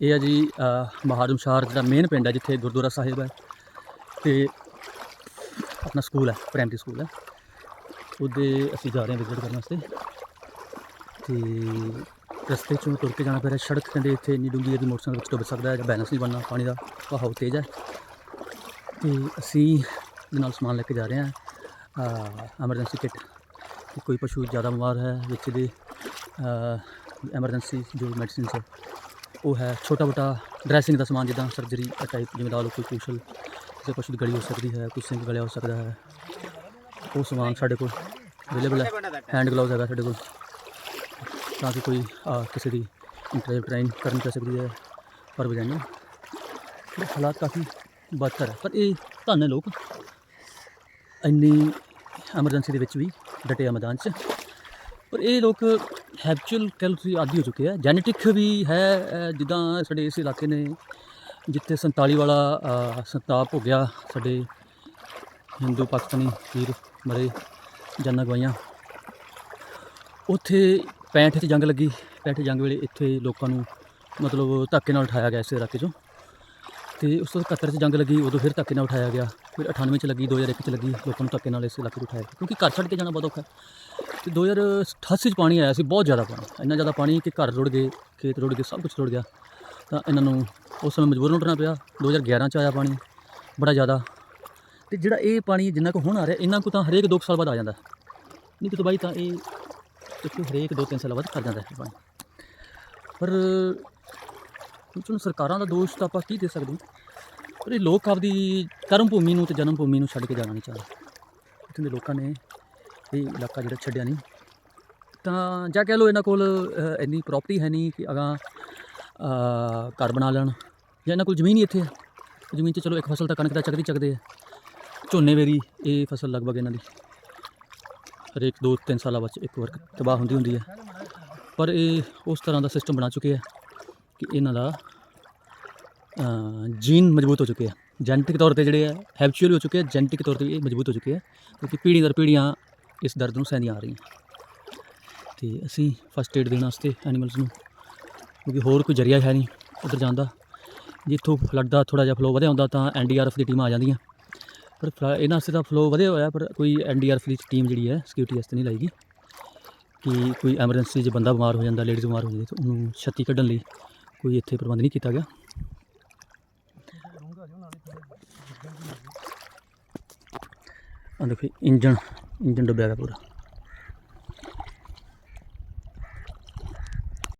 ਇਹ ਹੈ ਜੀ ਮਹਾਰਮਸ਼ਾਰ ਜਿਹੜਾ ਮੇਨ ਪਿੰਡ ਹੈ ਜਿੱਥੇ ਗੁਰਦੁਆਰਾ ਸਾਹਿਬ ਹੈ ਤੇ ਆਪਣਾ ਸਕੂਲ ਹੈ ਪ੍ਰਾਇਮਰੀ ਸਕੂਲ ਹੈ ਉਹਦੇ ਅਸੀਂ ਜਾ ਰਹੇ ਹਾਂ ਵਿਜ਼ਿਟ ਕਰਨ ਵਾਸਤੇ। ਤੇ ਰਸਤੇ ਚੋਂ ਤੁਰ ਕੇ ਜਾਣਾ ਪੈ ਰਿਹਾ ਸੜਕ ਕਹਿੰਦੇ ਇੱਥੇ ਇੰਨੀ ਡੂੰਘੀ ਹੈ ਕਿ ਮੋਟਰਸਾਈਕਲ ਵਿੱਚ ਡੁੱਬ ਸਕਦਾ ਹੈ ਜਾਂ ਬੈਲੈਂਸ ਨਹੀਂ ਬਣਨਾ, ਪਾਣੀ ਦਾ ਵਹਾਅ ਤੇਜ਼ ਹੈ ਤੇ ਅਸੀਂ ਦੇ ਨਾਲ ਸਮਾਨ ਲੈ ਕੇ ਜਾ ਰਹੇ ਹਾਂ ਐਮਰਜੈਂਸੀ ਕਿੱਟ ਕੋਈ ਪਸ਼ੂ ਜ਼ਿਆਦਾ ਬਿਮਾਰ ਹੈ ਵਿੱਚ ਦੇ ਐਮਰਜੈਂਸੀ ਜੋ ਮੈਡੀਸਿਨਸ ਹੈ ਉਹ ਹੈ ਛੋਟਾ ਮੋਟਾ ਡਰੈਸਿੰਗ ਦਾ ਸਮਾਨ ਜਿੱਦਾਂ ਸਰਜਰੀ ਟਾਈਪ ਜਿਵੇਂ ਲਾ ਲਓ ਕੋਈ ਕੁਸ਼ਲ ਕਿਸੇ ਪਸ਼ੂ ਦੀ ਗਲੀ ਹੋ ਸਕਦੀ ਹੈ, ਕੋਈ ਸਿੰਘ ਗਲਿਆ ਹੋ ਸਕਦਾ ਹੈ, ਉਹ ਸਮਾਨ ਸਾਡੇ ਕੋਲ ਅਵੇਲੇਬਲ ਹੈ ਹੈਂਡ ਗਲਵਜ਼ ਹੈਗਾ ਸਾਡੇ ਕੋਲ, ਤਾਂ ਕਿ ਕੋਈ ਕਿਸੇ ਦੀ ਇੰਟਰਵਿਊ ਟ੍ਰਾਈਨ ਕਰਨੀ ਪੈ ਸਕਦੀ ਹੈ, ਪਰ ਵਜਾਈਆਂ ਹਾਲਾਤ ਕਾਫੀ ਬਦਤਰ ਹੈ, ਪਰ ਇਹ ਧੰਨ ਲੋਕ ਇੰਨੀ ਐਮਰਜੈਂਸੀ ਦੇ ਵਿੱਚ ਵੀ ਡਟੇ ਆ ਮੈਦਾਨ 'ਚ। ਪਰ ਇਹ ਲੋਕ ਹੈਬਚੁਅਲ ਕੈਲੋਰੀ ਆਦੀ ਹੋ ਚੁੱਕੇ ਆ ਜੈਨੇਟਿਕ ਵੀ ਹੈ ਜਿੱਦਾਂ ਸਾਡੇ ਇਸ ਇਲਾਕੇ ਨੇ, ਜਿੱਥੇ 47 ਵਾਲਾ ਸੰਤਾਪ ਹੋ ਗਿਆ, ਸਾਡੇ ਹਿੰਦੂ, ਪਾਕਿਸਤਾਨੀ ਵੀਰ ਮਰੇ ਜਾਨਾਂ ਗਵਾਈਆਂ ਉੱਥੇ 65 'ਚ ਜੰਗ ਲੱਗੀ। 65 ਜੰਗ ਵੇਲੇ ਇੱਥੇ ਲੋਕਾਂ ਨੂੰ ਮਤਲਬ ਧੱਕੇ ਨਾਲ ਉਠਾਇਆ ਗਿਆ ਇਸ ਇਲਾਕੇ 'ਚੋਂ। ਤੇ ਉਸ ਤੋਂ 71 'ਚ ਜੰਗ ਲੱਗੀ, ਉਦੋਂ ਫਿਰ ਧੱਕੇ ਨਾਲ ਉਠਾਇਆ ਗਿਆ। ਫਿਰ 98 'ਚ ਲੱਗੀ 2001 'ਚ ਲੱਗੀ, ਲੋਕਾਂ ਨੂੰ ਧੱਕੇ ਨਾਲ ਇਸ ਇਲਾਕੇ 'ਚ ਉਠਾਇਆ ਗਿਆ। ਕਿਉਂਕਿ ਘਰ ਛੱਡ ਕੇ ਜਾਣਾ ਬਹੁਤ ਔਖਾ ਤੇ 2088 'ਚ ਪਾਣੀ ਆਇਆ ਸੀ, ਬਹੁਤ ਜ਼ਿਆਦਾ ਪਾਣੀ। ਇੰਨਾ ਜ਼ਿਆਦਾ ਪਾਣੀ ਕਿ ਘਰ ਰੁੜ ਗਏ, ਖੇਤ ਰੁੜ ਗਏ, ਸਭ ਕੁਝ ਰੁੜ ਗਿਆ। ਤਾਂ ਇਹਨਾਂ ਨੂੰ ਉਸ ਸਮੇਂ ਮਜਬੂਰਨ ਉੱਠਣਾ ਪਿਆ। 2011 'ਚ ਆਇਆ ਪਾਣੀ, ਬੜਾ ਜ਼ਿਆਦਾ। ਤੇ ਜਿਹੜਾ ਇਹ ਪਾਣੀ ਜਿੰਨਾ ਕੁ ਹੁਣ ਆ ਰਿਹਾ ਇਹਨਾਂ ਕੁ ਤਾਂ ਹਰੇਕ 2 ਸਾਲ ਬਾਅਦ ਆ ਜਾਂਦਾ। ਨਹੀਂ ਤਾਂ ਬਾਈ ਤਾਂ ਇਹ ਇੱਥੇ ਹਰੇਕ 2-3 ਸਾਲ ਬਾਅਦ ਕਰ ਜਾਂਦਾ ਹੈ ਪਾਣੀ। ਪਰ ਚਲੋ ਸਰਕਾਰਾਂ ਦਾ ਦੋਸ਼ ਤਾਂ ਆਪਾਂ ਕੀ ਦੇ ਸਕਦੇ ਪਰ ਇਹ ਲੋਕ ਆਪਦੀ ਕਰਮ ਭੂਮੀ ਨੂੰ ਤੇ ਜਨਮ ਭੂਮੀ ਨੂੰ ਛੱਡ ਕੇ ਜਾਣਾ ਨਹੀਂ ਚਾਹੁੰਦੇ। ਇੱਥੇ ਦੇ ਲੋਕਾਂ ਨੇ ਇਹ ਇਲਾਕਾ ਜਿਹੜਾ ਛੱਡਿਆ ਨਹੀਂ। ਤਾਂ ਜਾਂ ਕਹਿ ਲਓ ਇਹਨਾਂ ਕੋਲ ਇੰਨੀ ਪ੍ਰਾਪਰਟੀ ਹੈ ਨਹੀਂ ਕਿ ਅਗਾਂ ਘਰ ਬਣਾ ਲੈਣ। ਜਾਂ ਇਹਨਾਂ ਕੋਲ ਜ਼ਮੀਨ ਹੀ ਇੱਥੇ ਹੈ ਜ਼ਮੀਨ 'ਚ ਚਲੋ ਇੱਕ ਫਸਲ ਤਾਂ ਕਣਕ ਦਾ ਚੱਕਦੀ ਚੱਕਦੇ ਆ। ਝੋਨੇ ਵੇਰੀ ਇਹ ਫਸਲ ਲਗਭਗ ਇਹਨਾਂ ਦੀ। ਹਰੇਕ 2-3 ਸਾਲਾਂ ਬਾਅਦ 'ਚ ਇੱਕ ਵਾਰ ਤਬਾਹ ਹੁੰਦੀ ਹੁੰਦੀ ਹੈ ਪਰ ਇਹ ਉਸ ਤਰ੍ਹਾਂ ਦਾ ਸਿਸਟਮ ਬਣਾ ਚੁੱਕੇ ਆ ਕਿ ਇਹਨਾਂ ਦਾ ਜੀਨ ਮਜ਼ਬੂਤ ਹੋ ਚੁੱਕੇ ਆ। ਜੈਨੇਟਿਕ ਤੌਰ ਤੇ ਜਿਹੜੇ ਆ ਹੈਬਚੁਅਲ ਹੋ ਚੁੱਕੇ ਆ ਜੈਨੇਟਿਕ ਤੌਰ ਤੇ ਇਹ ਮਜ਼ਬੂਤ ਹੋ ਚੁੱਕੇ ਆ। ਕਿਉਂਕਿ ਪੀੜ੍ਹੀ ਦਰ ਪੀੜ੍ਹੀਆਂ ਇਸ ਦਰਦ ਨੂੰ ਸਹਿੰਦੀਆਂ ਆ ਰਹੀਆਂ। ਤੇ ਅਸੀਂ ਫਸਟ ਏਡ ਦੇਣ ਵਾਸਤੇ ਐਨੀਮਲਸ ਨੂੰ, ਕਿਉਂਕਿ ਹੋਰ ਕੋਈ ਜ਼ਰੀਆ ਹੈ ਨਹੀਂ ਉੱਧਰ ਜਾਂਦਾ ਜਿੱਥੋਂ ਫਲੱਡ ਦਾ ਥੋੜਾ ਜਿਹਾ ਫਲੋ ਵਧਿਆ ਹੁੰਦਾ ਤਾਂ ਐਨਡੀਆਰਐਫ ਦੀ ਟੀਮਾਂ ਆ ਜਾਂਦੀਆਂ। ਪਰ ਫਲਾ- ਇਹਨਾਂ ਵਾਸਤੇ ਤਾਂ ਫਲੋ ਵਧਿਆ ਹੋਇਆ, ਪਰ ਕੋਈ ਐਨਡੀਆਰਐਫ ਦੀ ਟੀਮ ਜਿਹੜੀ ਹੈ ਸਿਕਿਉਰਿਟੀ ਵਾਸਤੇ ਨਹੀਂ ਲਾਈਗੀ। ਕਿ ਕੋਈ ਐਮਰਜੈਂਸੀ 'ਚ ਬੰਦਾ ਬਿਮਾਰ ਹੋ ਜਾਂਦਾ ਲੇਡੀਜ਼ ਬਿਮਾਰ ਹੋ ਜਾਂਦੀ, ਤਾਂ ਉਹਨੂੰ ਛੱਤੀ ਕੱਢਣ ਲਈ ਕੋਈ ਇੱਥੇ ਪ੍ਰਬੰਧ ਨਹੀਂ ਕੀਤਾ ਗਿਆ। ਆ ਦੇਖੋ ਇੰਜਨ ਇੰਜਨ ਡੁੱਬਿਆ ਦਾ ਪੂਰਾ।